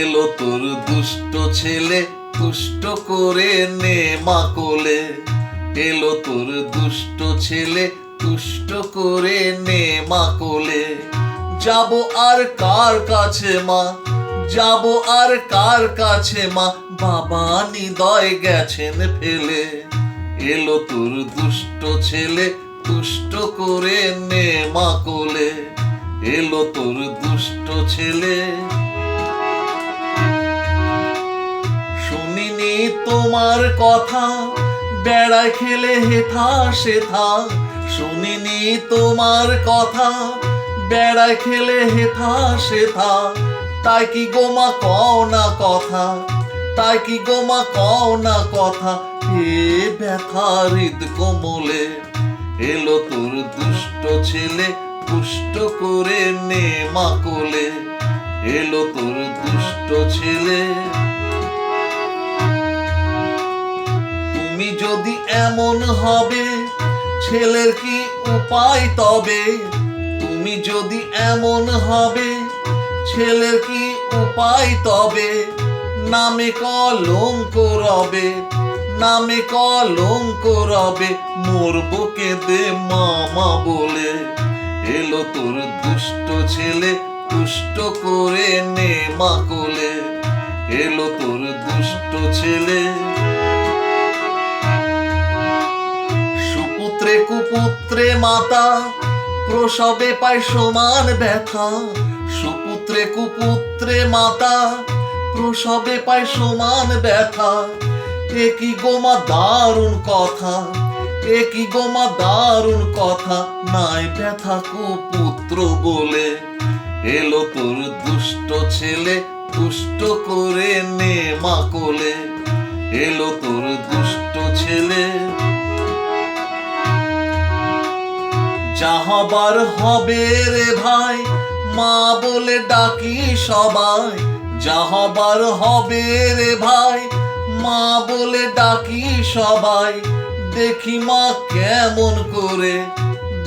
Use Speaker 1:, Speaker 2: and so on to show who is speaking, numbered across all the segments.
Speaker 1: এলো তোর দুষ্ট ছেলে, তুষ্ট করে নে মা কোলে। এলো তোর দুষ্ট ছেলে, তুষ্ট করে নে মা কোলে। যাব আর কার কাছে মা? যাব আর কার কাছে মা? বাবা নিদয় গেছেন ফেলে। এলো তোর দুষ্ট ছেলে, তুষ্ট করে নে মা কোলে। এলো তোর দুষ্ট ছেলে শুনিনি তোমার কথা। বেড়ায় খেলে হেথা সেথা। শুনিনি তোমার কথা। বেড়ায় খেলে হেথা সেথা। তাই কি গোমা কও না কথা? তাই কি গোমা কও না কথা? হে ব্যথা হৃদ কোমলে। এলো তোর দুষ্ট ছেলে পুষ্ট করে নে মা কোলে। এলো তোর দুষ্ট ছেলে যদি এমন হবে, ছেলের কি উপায় তবে? তুমি যদি এমন হবে, ছেলের কি উপায় তবে? নামে কলঙ্ক রবে, নামে কলঙ্ক রবে মোর মরবো কেঁদে মামা বলে। এলো তোর দুষ্ট ছেলে তুষ্ট করে নে মা কোলে। এলো তোর দুষ্ট ছেলে কুপুত্রে মাতা, প্রসবে পায় সমান ব্যথা। সুপুত্রে কুপুত্রে মাতা, প্রসবে পায় সমান ব্যথা। একই গোমা দারুণ কথা একই গোমা দারুণ কথা। নাই ব্যথা কুপুত্র বলে, এলো তোর দুষ্ট ছেলে, দুষ্ট করে নে মা কোলে। এলো তোর দুষ্ট ছেলে যাহবার হবে রে ভাই, মা বলে ডাকি সবাই। যাহবার হবে রে ভাই, মা বলে ডাকি সবাই। দেখি মা কেমন করে,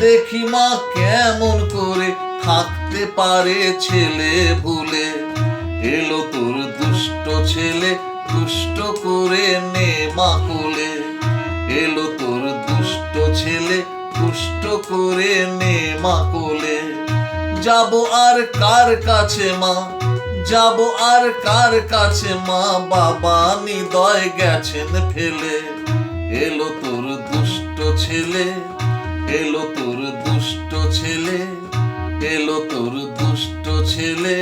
Speaker 1: দেখি মা কেমন করে থাকতে পারে ছেলে ভুলে। এলো তোর দুষ্ট ছেলে, দুষ্ট করে নে মা কোলে। এলো তোর দুষ্ট ছেলে, দুষ্ট করে নে মা কোলে। যাব আর কার কাছে মা? যাব আর কার কাছে মা? বাবা নিদয় গেছেন ফেলে। এলো তোর দুষ্ট ছেলে, এলো তোর দুষ্ট ছেলে, এলো তোর দুষ্ট ছেলে।